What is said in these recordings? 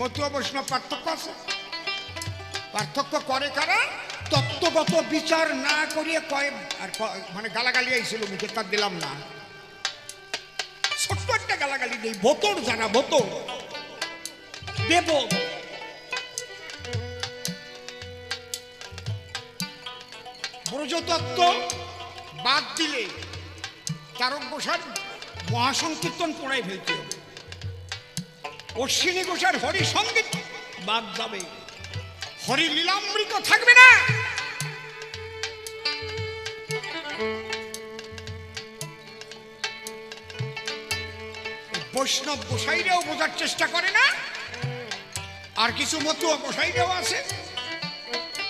মতুয়া বৈষ্ণব পার্থক্য আছে? পার্থক্য করে কারা? তত্ত্বগত বিচার না করিয়ে কয়, আর মানে গালাগালি আইছিল, মুখে তার দিলাম না। ছোট্ট একটা গালাগালি নেই বোতর যারা বোতর দেব। ব্রজতত্ত্ব বাদ দিলে তারক ঘোষার মহাসংকীর্তন পড়াই ফেলতে। অশ্বিনী ঘোষার হরি সংগীত বাদ যাবে। হরি লীলামৃত থাকবে না। বৈষ্ণব গোসাইরাও বোঝার চেষ্টা করে না। আর কিছু মতুয়া গোসাইরাও আছে,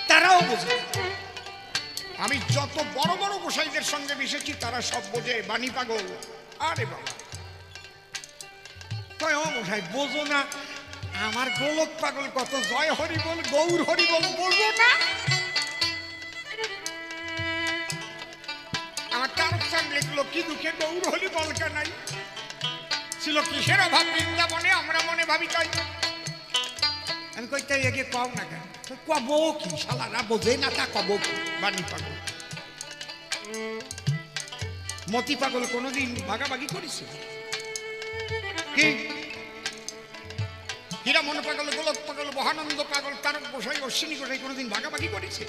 তারাও বোঝে আমি যত বড় বড় গোসাইদের সঙ্গে মিশেছি, তারা সব বোঝে বাণী পাগল। আরে বাবা। ও গোসাই বোঝো না, আমার গোলক পাগল কত জয় হরি বল গৌর হরি বল বোঝো না। আমার তারক লিখলো, কি দুঃখে গৌর হরি বল নাই? ছিল কিসের অভাব বৃন্দাবনে, আমরা মনে ভাবি তাই। আমি কই, তাই আগে কও না কেন? কব কি শালারা, বোঝে না তা কব কি? বাণী পাগল। মতি পাগল কোনোদিন ভাগাভাগি করেছে? কি? হীরা মন পাগল, গোলক পাগল, মহানন্দ পাগল, তারক গোসাই, অশ্বিনী গোসাই কোনোদিন ভাগাভাগি করেছে?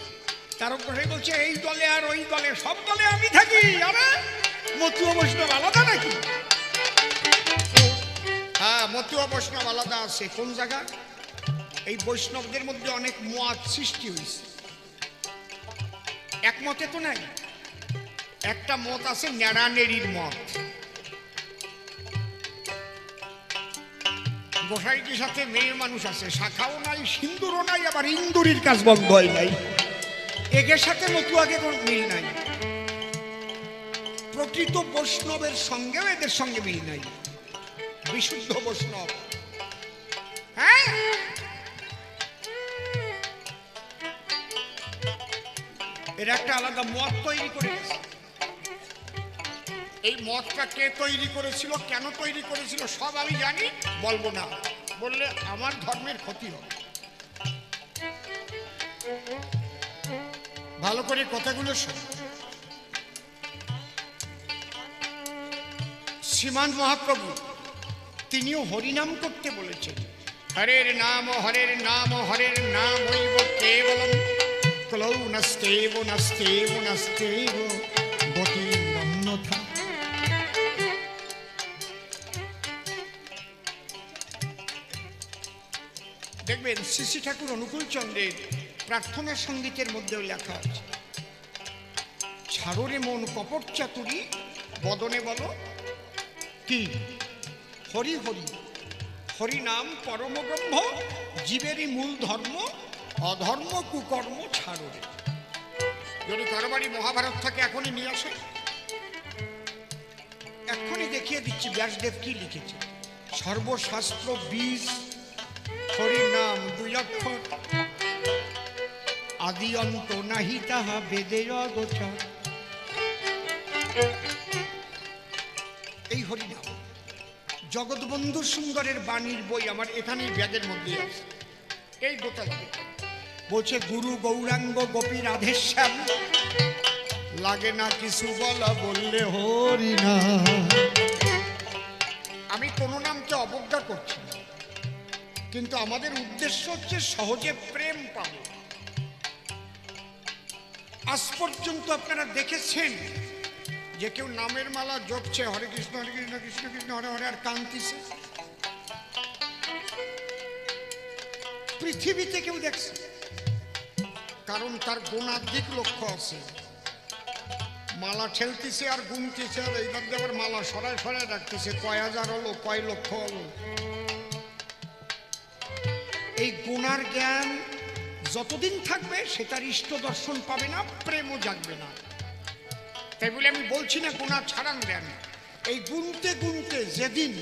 তারক গোসাই বলছে, এই দলে আর ওই দলে, সব দলে আমি থাকি। আরে বৈষ্ণব আলাদা নাকি? হ্যাঁ মতুয়া বৈষ্ণব আলাদা আছে। কোন জায়গা? এই বৈষ্ণবদের মধ্যে অনেক মত সৃষ্টি হয়েছে একমতে তো নাই। একটা মত আছে ন্যাড়ানেড়ির মত। গোসাইটির সাথে মেয়ে মানুষ আছে, শাখাও নাই, সিন্দুরও নাই, আবার ইন্দুরির কাজ বন্ধ হয় নাই। একের সাথে মতুয়াকে কোনো মিল নাই। প্রকৃত বৈষ্ণবের সঙ্গেও এদের সঙ্গে মিল নাই। বিশুদ্ধ বৈষ্ণব। হ্যাঁ? এরা একটা আলাদা মত তৈরি করে গেছে এই মতটা কে তৈরি করেছিল, কেন তৈরি করেছিল, সব আমি জানি, বলব না। বললে আমার ধর্মের ক্ষতি হবে। ভালো করে কথাগুলো শোন। শ্রীমান মহাপ্রভু, তিনিও হরিনাম করতে বলেছেন। হরের নাম হরের নাম হরের নাম হইব কেবলম। ক্লৌ নস্তেব নস্তেব নস্তেব গতি অন্যথা দেখবেন শ্রী ঠাকুর অনুকূল চন্দ্রের প্রার্থনা সঙ্গীতের মধ্যেও লেখা আছে। ছাড়রে মন কপট চাতুরি, বদনে বলো। কি? হরি হরি হরি নাম পরম ব্রহ্ম, জীবেরই মূল ধর্ম, অধর্ম কুকর্ম ছাড়রে যদি কারও বাড়ি মহাভারত থাকে এখনই নিয়ে আসে। এখনই দেখিয়ে দিচ্ছি ব্যাসদেব কি লিখেছে। সর্বশাস্ত্র বীজ হরি নাম দুই অক্ষর আদি অন্ত নাহি তাহা বেদে অগোচর। এই হরিনাম, জগৎবন্ধু সুন্দরের বাণীর বই আমার এখানেই ব্যাগের মধ্যে আছে। এই গোটা বলছে, গুরু গৌরাঙ্গ গোপী রাধেশ্যাম, লাগে না কিছু বলা বললে হরি না আমি কোনো নামকে অবজ্ঞা করছি না। কিন্তু আমাদের উদ্দেশ্য হচ্ছে সহজে প্রেম পাবো আজ পর্যন্ত আপনারা দেখেছেন যে কেউ নামের মালা জপছে, হরে কৃষ্ণ হরে কৃষ্ণ কৃষ্ণ কৃষ্ণ, হরে হরে আর কান্তিছে পৃথিবীতে কেউ দেখছে কারণ তার গুণাধিক লক্ষ্য আছে। মালা ঠেলতেছে আর গুনতেছে আর এইবার আবার মালা সরায় সরায় রাখতেছে। কয় হাজার হলো, কয় লক্ষ হলো। এই গুণার জ্ঞান যতদিন থাকবে, সে তার ইষ্ট দর্শন পাবে না, প্রেমও জাগবে না। তাই বলে আমি বলছি না গুণা ছাড়ান দেন এই গুনতে গুনতে যেদিন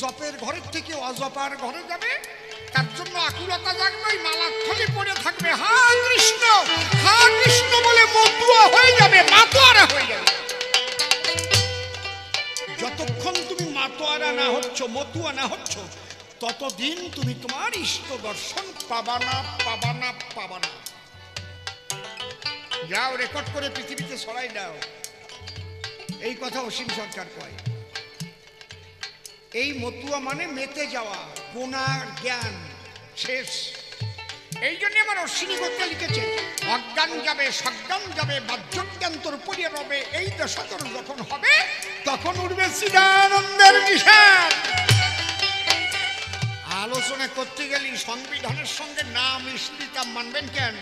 জপের ঘরের থেকে অজপার ঘরে যাবে, তার জন্য আকুলতা জাগবে, ওই মালার থলে পড়ে থাকবে, হা কৃষ্ণ হা কৃষ্ণ বলে মতুয়া হয়ে যাবে, মাতোয়ারা হয়ে যাবে। যতক্ষণ তুমি মাতোয়ারা না হচ্ছ, মতুয়া না হচ্ছ ততদিন তুমি তোমার ইষ্ট দর্শন পাবা না পাবা না পাবা না যাও রেকর্ড করে পৃথিবীতে ছড়াই দাও এই কথা অসীম সরকার কয়। এই মতুয়া মানে মেতে যাওয়া, গুণার জ্ঞান, শেষ। এই জন্য আমার অশ্বিনী করতে লিখেছে, অজ্ঞান যাবে, সজ্ঞান যাবে বাহ্যজ্ঞান তোর উপরে রবে, এই দশা তোর যখন হবে, তখন উঠবে চিদানন্দের নিশান। আলোচনা করতে গেলে সংবিধানের সঙ্গে না মিশলি তা মানবেন কেন?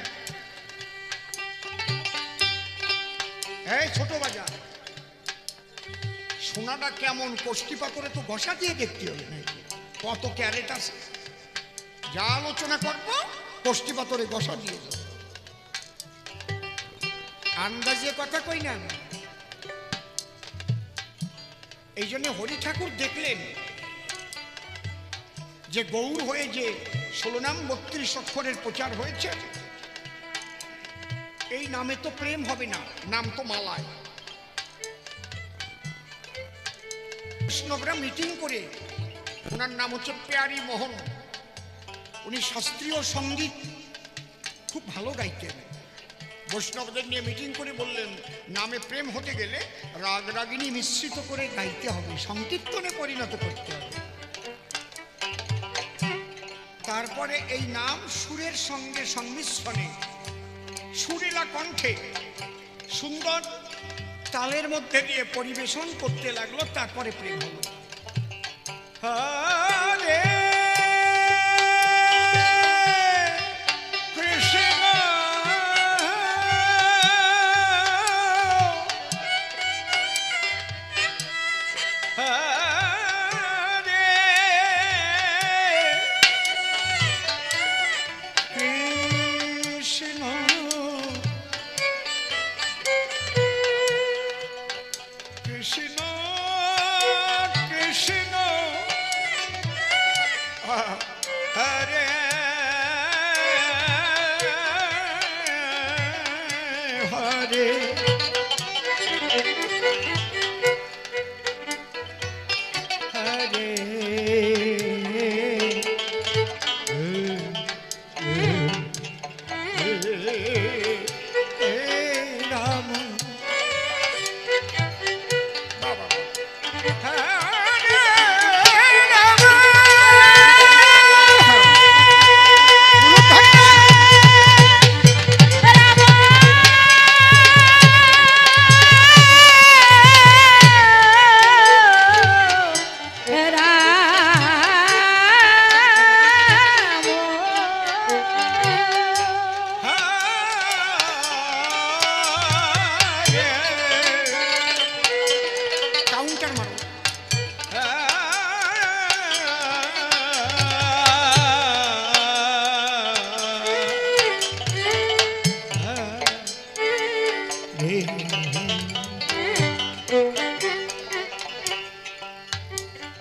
এই ছোট বাজার, সোনাটা কেমন কোষ্টি পাথরে তো ঘষা দিয়ে দেখতে হবে নাকি? কত ক্যারেট আছে? যা আলোচনা করব কোষ্টি পাথরে ঘষা দিয়ে আন্দাজে কথা কই না এই জন্য হরি ঠাকুর দেখলেন যে গৌর হয়ে যে ষোলো নাম বত্রিশ অক্ষরের প্রচার হয়েছে, এই নামে তো প্রেম হবে না, নাম তো মালায়। কৃষ্ণকরা মিটিং করে ওনার নাম হচ্ছে পেয়ারি মোহন। উনি শাস্ত্রীয় সংগীত খুব ভালো গাইতেন। বৈষ্ণবদের নিয়ে মিটিং করে বললেন, নামে প্রেম হতে গেলে রাগ রাগিনী মিশ্রিত করে গাইতে হবে, সংকীর্তনে পরিণত করতে হবে। তারপরে এই নাম সুরের সঙ্গে সংমিশ্রণে। সুরেলা কণ্ঠে সুন্দর তালের মধ্যে দিয়ে পরিবেশন করতে লাগল, তারপরে প্রেম হলো।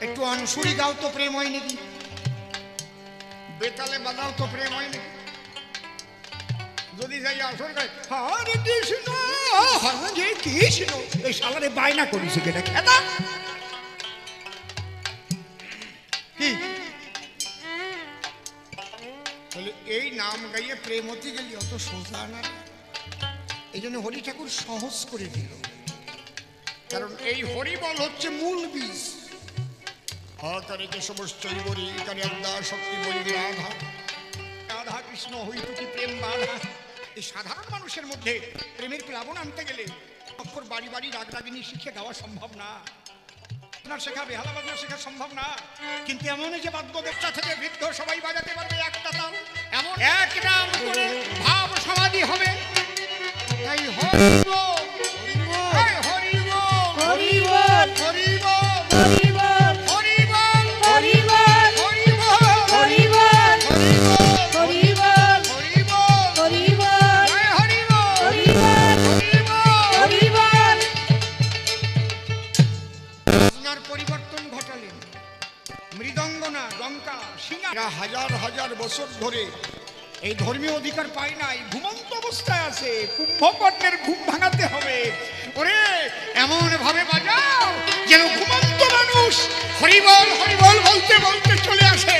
একটু আনসুরি গাও তো প্রেম হয় নাকি বেতালে বাজাও তো প্রেম হয় নাকি যদি যাই আসর গাই হরে কৃষ্ণ হরে কৃষ্ণ। এই শালারে বায়না করিস কি এই নাম গাইয়ে প্রেম গেলি, অত সোজা না এই জন্য হরি ঠাকুর সহজ করে দিল। কারণ এই হরিবল হচ্ছে মূল বীজ। হকারে কারে আদ্যা শক্তি বলি রাধা। রাধা কৃষ্ণ হইতু কি প্রেম, বাধা। এই সাধারণ মানুষের মধ্যে প্রেমের প্লাবন আনতে গেলে অক্ষর বাড়ি বাড়ি রাগ রাগিনী শিখে গাওয়া সম্ভব না। আপনার শেখা, বেহালা বাজনা শেখা সম্ভব না। কিন্তু এমন যে বাদ্য ব্যবসা থেকে বৃদ্ধ সবাই বাজাতে পারবে একটা তাল এমন এক নাম করে পুরস্কার পাই নাই ঘুমন্ত অবস্থায় আছে কুম্ভকর্ণের ঘুম ভাঙাতে হবে ওরে এমন ভাবে বাজাও যেন ঘুমন্ত মানুষ হরিবল হরিবল বলতে বলতে চলে আসে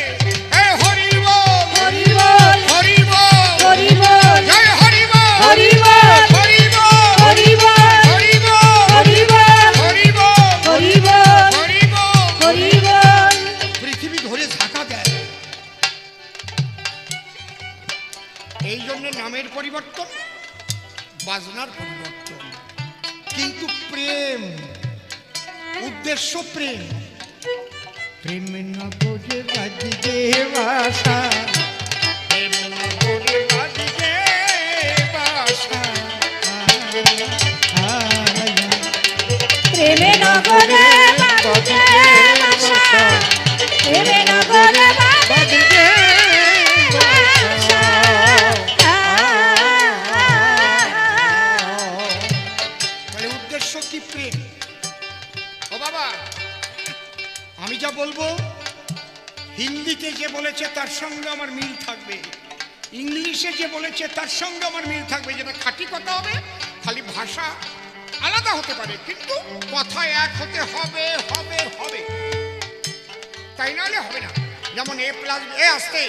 পৃথিবী ধরে ঝাঁকা দেয় এই জন্য নামের পরিবর্তন বাজনার পরিবর্তন। কিন্তু প্রেম উদ্দেশ্য প্রেম। প্রেম নগরে বাজিবে বাসা প্রেম নগরে বাজিবে বাসা প্রেমে নগরে বাজে বাসা প্রেমে হিন্দিতে যে বলেছে, তার সঙ্গে আমার মিল থাকবে। ইংলিশে যে বলেছে, তার সঙ্গে আমার মিল থাকবে। যেটা খাঁটি কথা হবে, খালি ভাষা আলাদা হতে পারে, কিন্তু কথা এক হতে হবে হবে হবে। তাই নাহলে হবে না। যেমন এ প্লাস এ আসতে,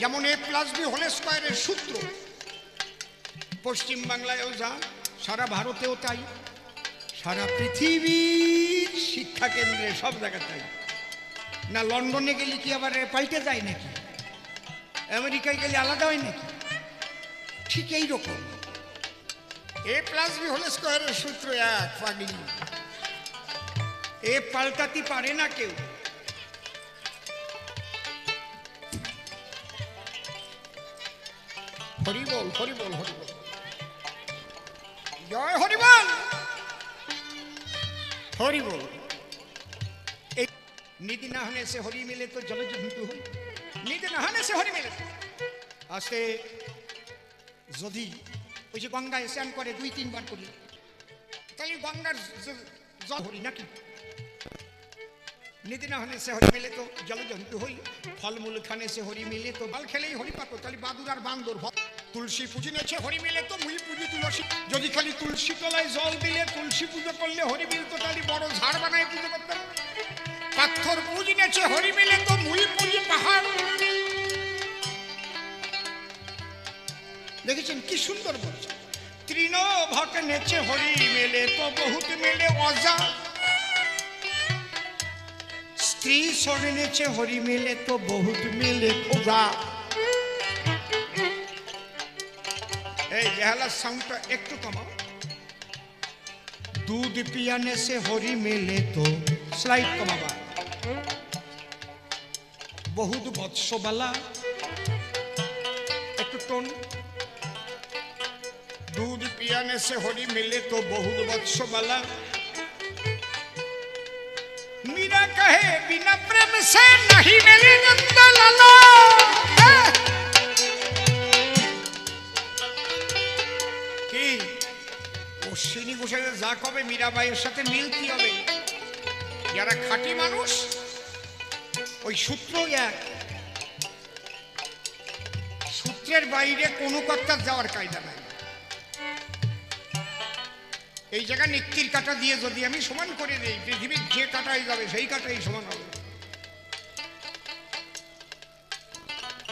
যেমন এ প্লাস বি হোল স্কোয়ারের সূত্র। পশ্চিম বাংলায়ও যা, সারা ভারতেও তাই। সারা পৃথিবীর শিক্ষা কেন্দ্রে সব জায়গায় তাই না লন্ডনে গেলে কি আবার পাল্টে যায় নাকি? আমেরিকায় গেলে আলাদা হয় নাকি? ঠিক এই রকম। এ প্লাস বি হোল স্কোয়ারের সূত্র এক পাগলি। এ পাল্টাতে পারে না কেউ। হরিবল হরিবল হরিবল জয় হরিবল হরিবল নিধি না হনে সে হরি মিলে তো জলজ মৃত্যু হই। নিধি না হনে সে হরি মিলে। আজকে যদি ওই যে গঙ্গায় স্নান করে দুই, তিনবার করি, তাহলে গঙ্গার জল হরি নাকি? নিধি না হনে সে হরি মিলে তো জলজন্তু হই। ফলমূল খানে সে হরি মিলে তো বাল খেলেই হরি পাতো, তাহলে বাদুর আর বান্দর তুলসী পুজি নেছে হরি মিলে তো মুই পুজি তুলসী। যদি খালি তুলসী তলায় জল দিলে তুলসী পুজো করলে হরি মিল তো তাহলে বড় ঝাড় বানায় পুজো করতাম পাথর পুজি নেছে হরি মিলে তো মুই পুজি পাহাড়। দেখেছেন কি সুন্দর বলছে? তৃণ ভট নেচে হরি মেলে তো বহুত মেলে অজা। স্ত্রী সরে নেচে হরি মেলে তো বহুত মেলে খোঁজা। এই বেহালার সাউন্ডটা একটু কমাও। দুধ পিয়ানে সে হরি মেলে তো স্লাইড কমাবা বহুত বৎসবালা। একটু টোন। দুধ পিয়ানে সে হরি মেলে তো বহুত বৎসবালা। মীরা কাহে, বিনা প্রেম সে নাহি মেলে নন্দলালা। কি? অশ্বিনী ঘোষের যা কবে মীরাবাইয়ের সাথে মিলতে হবে? যারা খাঁটি মানুষ? ওই সূত্র এক। সূত্রের বাইরে কোনো কর্তার যাওয়ার কায়দা নাই। এই জায়গা নিক্তির কাটা দিয়ে যদি আমি সমান করে দিই, পৃথিবীর যে কাটাই যাবে সেই কাটাই সমান হবে।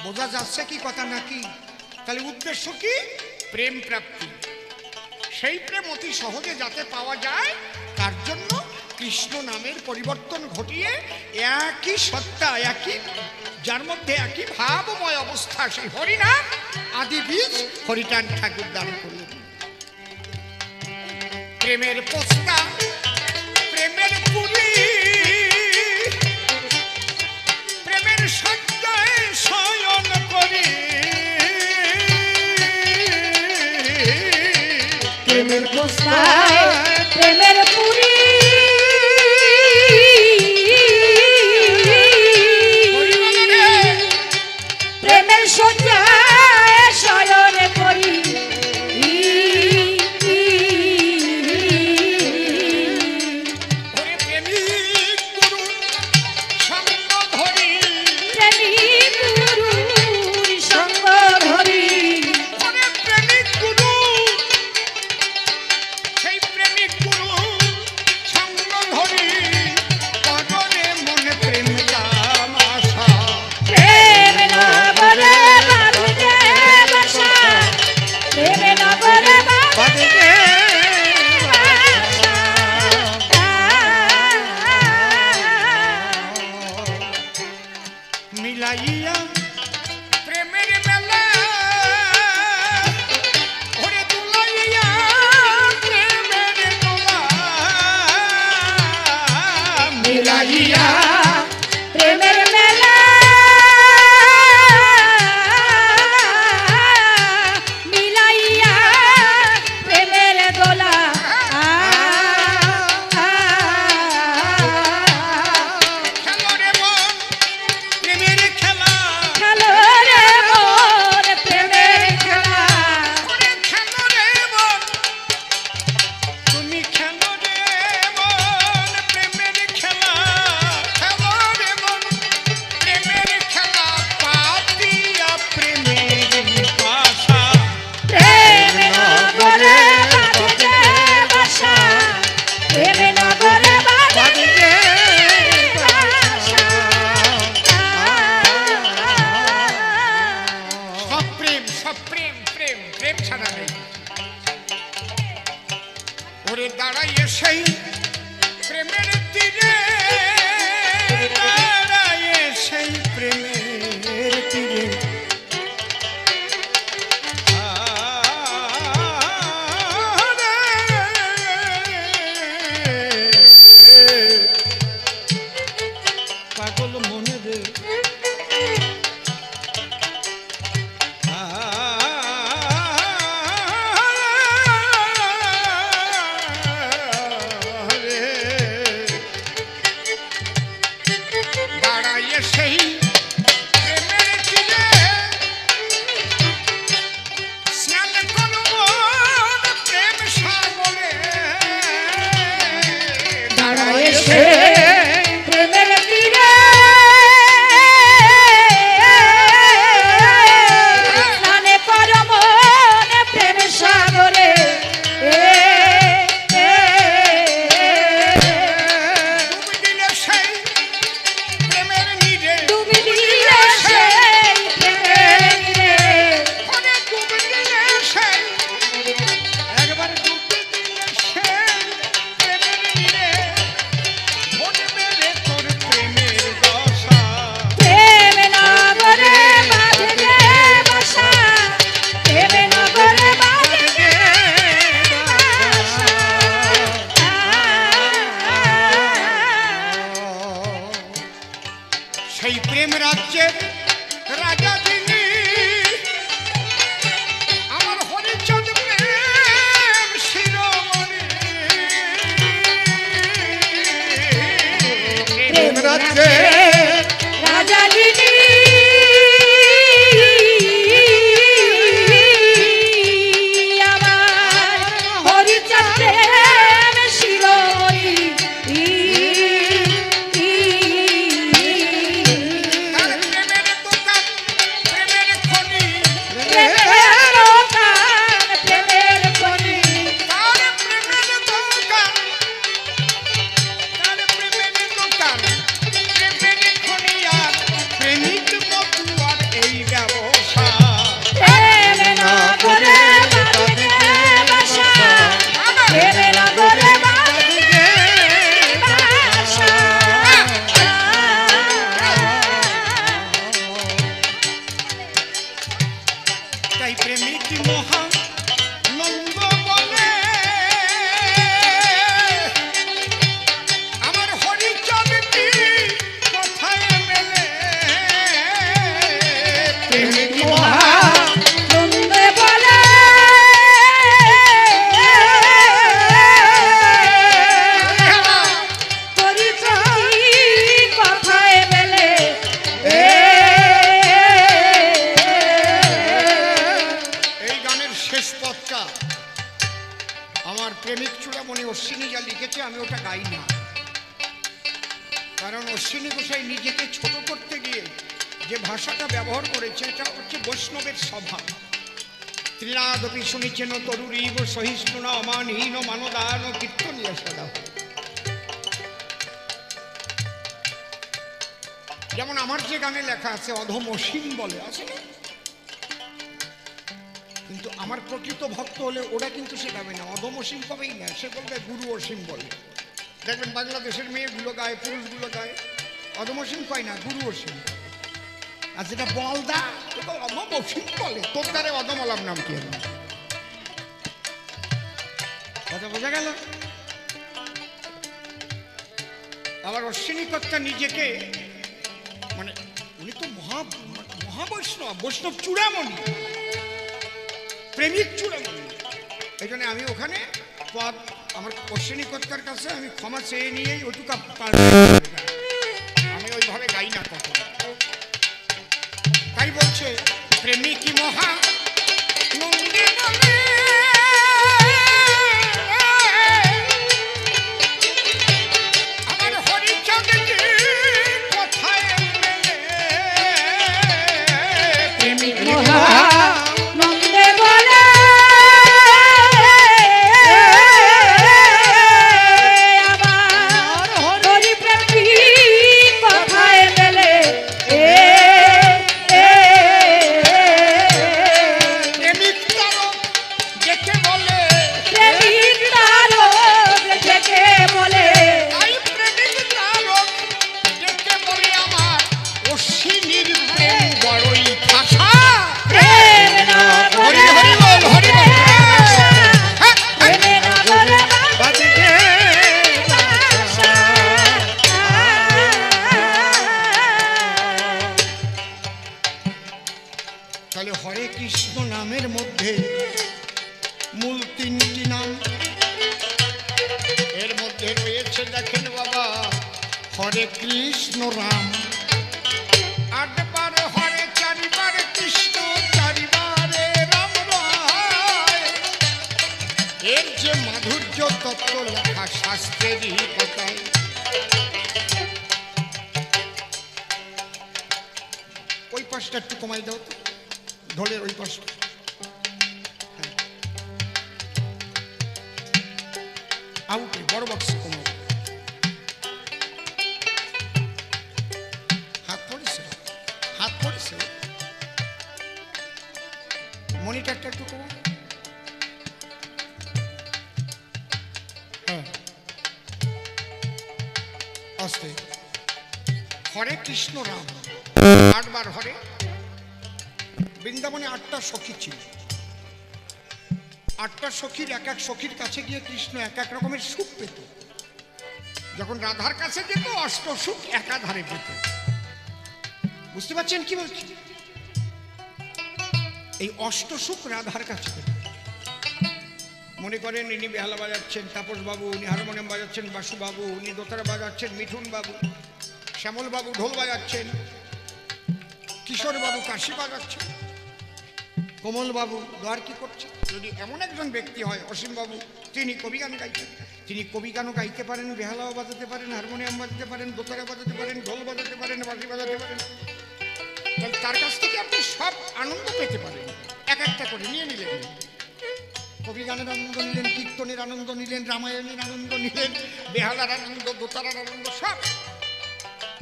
বোঝা যাচ্ছে কি কথা নাকি? তাহলে উদ্দেশ্য কি? প্রেম প্রাপ্তি। সেই প্রেম অতি সহজে যাতে পাওয়া যায় কৃষ্ণ নামের পরিবর্তন ঘটিয়ে একই সত্তা, একই যার মধ্যে একই ভাবময় অবস্থা, সেই হরিনাম আদি বীজ হরিটান ঠাকুর দান করলেন। প্রেমের পোস্তা, প্রেমের পুরী প্রেমের সজ্জায় শয়ন করি। প্রেমের পোস্তায় একটা আমার প্রেমিক চূড়ামণি অশ্বিনী যা লিখেছে, আমি ওটা গাই না কারণ অশ্বিনী গোসাই নিজেকে ছোট করতে গিয়ে যে ভাষাটা ব্যবহার করেছে, এটা হচ্ছে বৈষ্ণবের স্বভাব। ত্রিনাদপি শুনেছেন তরুরী গো সহিষ্ণু না অমানহীন মানদান কীর্তনীয় সদা যেমন আমার যে গানে লেখা আছে, অধম অসীম বলে, আছে না? কিন্তু আমার প্রকৃত ভক্ত হলে ওরা কিন্তু শেখাবে না। অদম অসীম পাবেই না, সে বলবে গুরু অসীম বলে। দেখবেন বাংলাদেশের মেয়েগুলো গায়ে, পুরুষগুলো গায়ে অদম অসীম কয় না, গুরু অসীম আর যেটা বলদা ওটা অদম অসীম বলে। তোর দ্বারে অদম অলাম নাম কি কথা বোঝা গেল? আবার অশ্বিনীকর্তা নিজেকে মানে উনি তো মহা মহাবৈষ্ণব, বৈষ্ণব চূড়ামণি। প্রেমিক চূড়ামণি এই জন্য আমি ওখানে পদ আমার অশ্বিনী কর্তার কাছে আমি ক্ষমা চেয়ে নিয়েই ওটুকা আমি ওইভাবে গাই না কখনো। তাই বলছে, প্রেমিকি মহা আউটে বড় বক্সে কমাও হাত পড়েছে? হাত পড়েছে? মনিটরটা একটু হ্যাঁ। আস্তে হরে কৃষ্ণ রাম। আটবার হরে। বৃন্দাবনে আটটা সখী ছিল। আটটা সখীর, এক এক সখীর কাছে গিয়ে কৃষ্ণ এক এক রকমের সুখ পেত। যখন রাধার কাছে যেত, অষ্ট সুখ একাধারে পেত। বুঝতে পারছেন কি বলছি? এই অষ্ট সুখ রাধার কাছে পেত। মনে করেন ইনি বেহালা বাজাচ্ছেন তাপস বাবু উনি হারমোনিয়াম বাজাচ্ছেন বাসু বাবু উনি দোতারা বাজাচ্ছেন মিঠুন বাবু শ্যামল বাবু ঢোল বাজাচ্ছেন কিশোর বাবু কাশি বাজাচ্ছেন। কোমল বাবু দ্বার কি করছে? যদি এমন একজন ব্যক্তি হয় অসীম বাবু তিনি কবি গান গাইছেন। তিনি কবি গানও গাইতে পারেন, বেহালাও বাজাতে পারেন, হারমোনিয়াম বাজাতে পারেন দোতারা বাজাতে পারেন, ঢোল বাজাতে পারেন বাঁশি বাজাতে পারেন। তার কাছ থেকে আপনি সব আনন্দ পেতে পারেন। এক একটা করে নিয়ে নিলেন। কবি গানের আনন্দ নিলেন, কীর্তনের আনন্দ নিলেন, রামায়ণের আনন্দ নিলেন, বেহালার আনন্দ দোতারার আনন্দ, সব।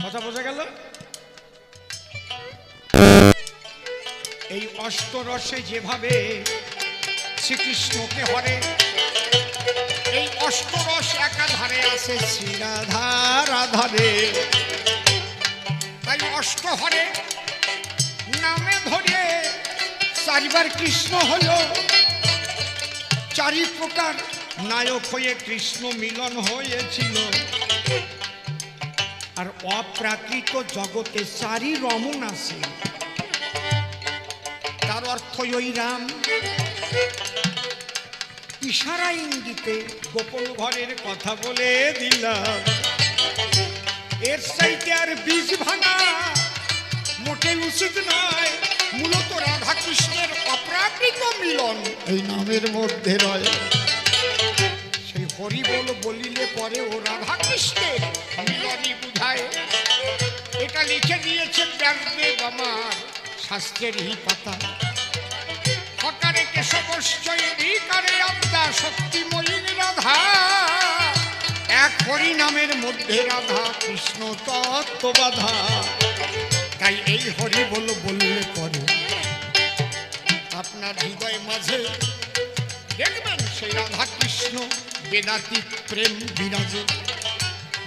কথা বোঝা গেল? এই অষ্টরসে যেভাবে শ্রীকৃষ্ণকে হরে, এই অষ্টরস একাধারে আছে শ্রীরাধার তাই অষ্টহরে নামে ধরে চারিবার কৃষ্ণ হলো, চারি প্রকার নায়ক হয়ে কৃষ্ণ মিলন হয়েছিল। আর অপ্রাকৃত জগতে চারি রমন আছে। তার অর্থ ওই রাম ইশারা ইঙ্গিতে গোপন ঘরের কথা বলে দিলাম। এর সাইতে আর বীজ ভাঙা মোটে উচিত নয়। মূলত রাধা কৃষ্ণের অপ্রাকৃত মিলন এই নামের মধ্যে রয়। সেই হরি বল বলিলে পরে ও রাধা কৃষ্ণের মিলনই বুঝায়। এটা লিখে দিয়েছে ব্যাসদেব আমার। শাস্ত্রেরই পাতা হকারে কেশবশ্চয় রিকারে আত্মা শক্তিময়ী রাধা। এক হরি নামের মধ্যে রাধা, কৃষ্ণ তত্ত্ব বাধা। তাই এই হরি বল বললে পরে, আপনার হৃদয় মাঝে দেখবেন সেই রাধা কৃষ্ণ বেদাতি প্রেম বিরাজে।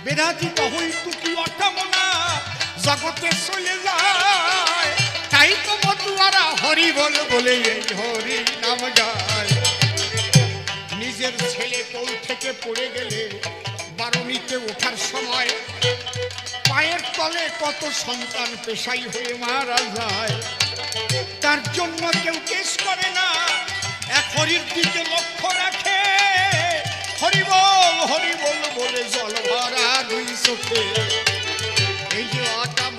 বেদাতি হইতু কি অকামনা জগতে চলে যায়। বল বলে এই হরি নাম গায়। নিজের ছেলে কোল থেকে পড়ে গেলে বারণীতে ওঠার সময় পায়ের তলে কত সন্তান পেশাই হয়ে মারা যায়। তার জন্য কেউ কেস করে না, এক হরির দিকে লক্ষ্য রাখে। হরিবল হরিবল বলে জল ভরা দুই চোখে। এই যে তুতি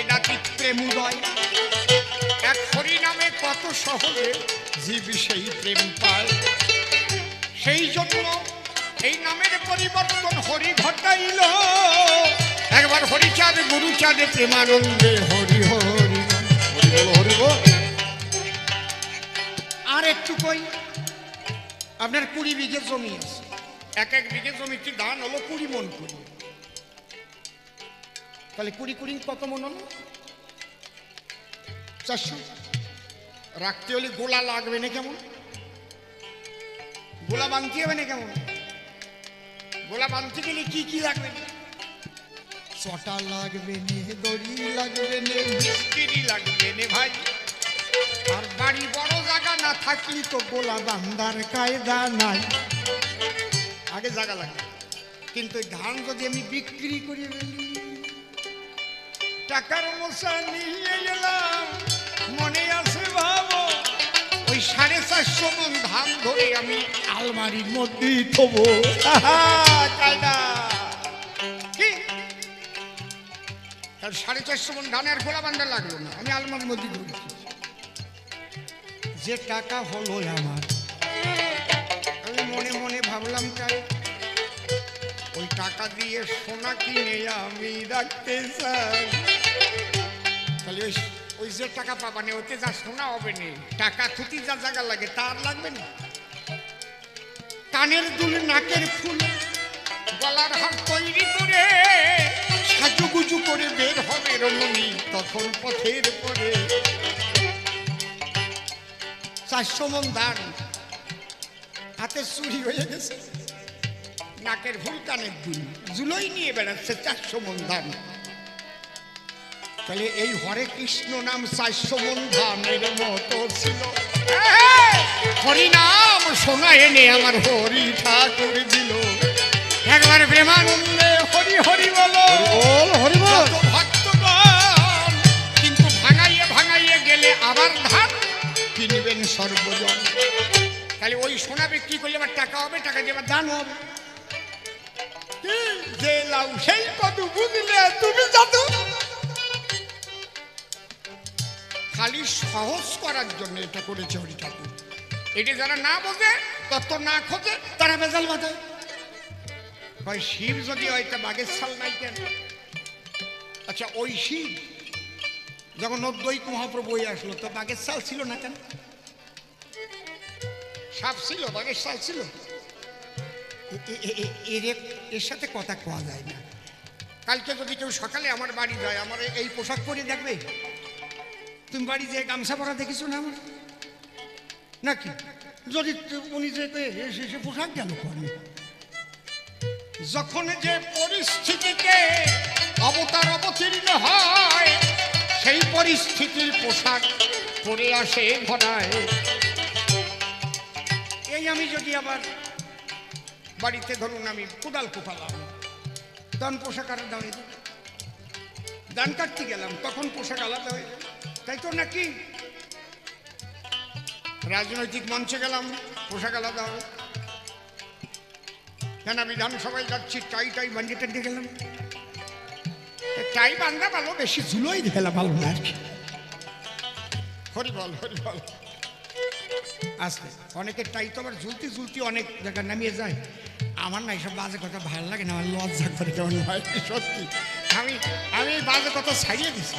বেদাতিক প্রেম উদয়। এক কত সহজে সেই প্রেম পায়। সেই জন্য এই নামের পরিবর্তন হরি ঘটাইল। একবার হরিচাঁদ, গুরুচাঁদে, প্রেমানন্দে হরি হরি। হরি আর একটু কই, আপনার কুড়ি বিঘে জমি আছে। এক এক বিঘে জমিতে ধান হলো কুড়ি মন কুড়ি তাহলে কুড়ি কুড়ি কত মন হলো? চারশো। রাখতে হলে গোলা লাগবে না কেমন? গোলা বানতে হবে না কেমন? গোলা বানতে গেলে কি কি লাগবে? না চটা লাগবে নে, দড়ি লাগবে নে, মিস্ত্রি লাগবে নে ভাই। আর বাড়ি বড় জায়গা না থাকলে তো গোলা বান্দার কায়দা নাই। আগে জায়গা লাগবে। কিন্তু ধান যদি আমি বিক্রি করে ফেলি টাকার মশা নিয়ে এলাম মনে আছে ভাবো ওই সাড়ে চারশো মন ধান ধরে আমি আলমারির মধ্যেই থবো। সাড়ে চারশো মন ধানের গোলা বান্ডা লাগল না, আমি আলমারির মধ্যে ধরেছি যে টাকা হলো আমার, আমি মনে মনে ভাবলাম, তাই ওই টাকা দিয়ে সোনা কিনে আমি রাখতে চাই। তাহলে ওই ওই যে টাকা পাবানি ওতে যা সোনা হবে নি, টাকা খুঁটি যা জায়গা লাগে, তার লাগবে না। কানের দুল, নাকের ফুল, গলার হার তৈরি করে, সাজুগুজু করে বের হবে রমণী তখন পথের পরে। চারশো মন দান, হাতে চুরি হয়ে গেছে। নাকের ফুল কানের দুল, জুলোই নিয়ে বেড়াচ্ছে চারশো মন ধান তাহলে এই হরে কৃষ্ণ নাম চারশো মন ধানের মতো ছিল। হরি নাম শোনা এনে আমার হরি ঠাকুর দিল। একবার প্রেমানন্দে হরি হরি বলো। হরি বল ভক্তগণ কিন্তু ভাঙাইয়ে ভাঙাইয়ে গেলে আবার ধান কিনবেন সর্বজন। তাহলে ওই সোনা বিক্রি করলে আবার টাকা হবে টাকা দিয়ে আবার দান হবে। যে লাউ সেই কদু বুঝলে তুমি জানো খালি সহজ করার জন্য এটা করেছে হরি ঠাকুর। এটা যারা না বোঝে তত্ত্ব না খোঁজে, তারা বেজাল বাঁধে। হয় শিব যদি হয় তা বাঘের ছাল নাই কেন? আচ্ছা ওই শিব যখন নদ্বৈত মহাপ্রভু আসলো, তো বাঘের ছাল ছিল না কেন? সাপ ছিল, বাঘের ছাল ছিল। এর এর সাথে কথা কোয়া যায় না। কালকে যদি কেউ সকালে আমার বাড়ি যায়, আমার এই পোশাক পরে দেখবে? তুমি বাড়ি যে গামছা পরা দেখেছ না আমার? নাকি? যদি উনি যে কে- সে সে পোশাক কেন পরে যখন যে পরিস্থিতিতে অবতার অবতীর্ণ হয়, সেই পরিস্থিতির পোশাক পরে আসে ঘনায় এই আমি যদি আবার বাড়িতে ধরুন আমি কোদাল কোপালাম, দান পোশাক আলাদা হয়ে দান কাটতে গেলাম, তখন পোশাক আলাদা হয়ে তাই তো নাকি? রাজনৈতিক মঞ্চে গেলাম, পোশাক আলাদা হবে। কেন বিধানসভায় যাচ্ছি, টাই টাই বান্ডি টান্ডি গেলাম। টাই বান্ধা ভালো, বেশি ঝুলোই ফেলা ভালো না আর কি। হরি বল হরি বল। আসলে অনেকের টাই তো আবার ঝুলতি ঝুলতি অনেক জায়গায় নামিয়ে যায়। আমার না এইসব বাজে কথা ভালো লাগে না, আমার লজ্জা করে কেমন হয়, সত্যি। আমি আমি বাজে কথা ছাড়িয়ে দিছি।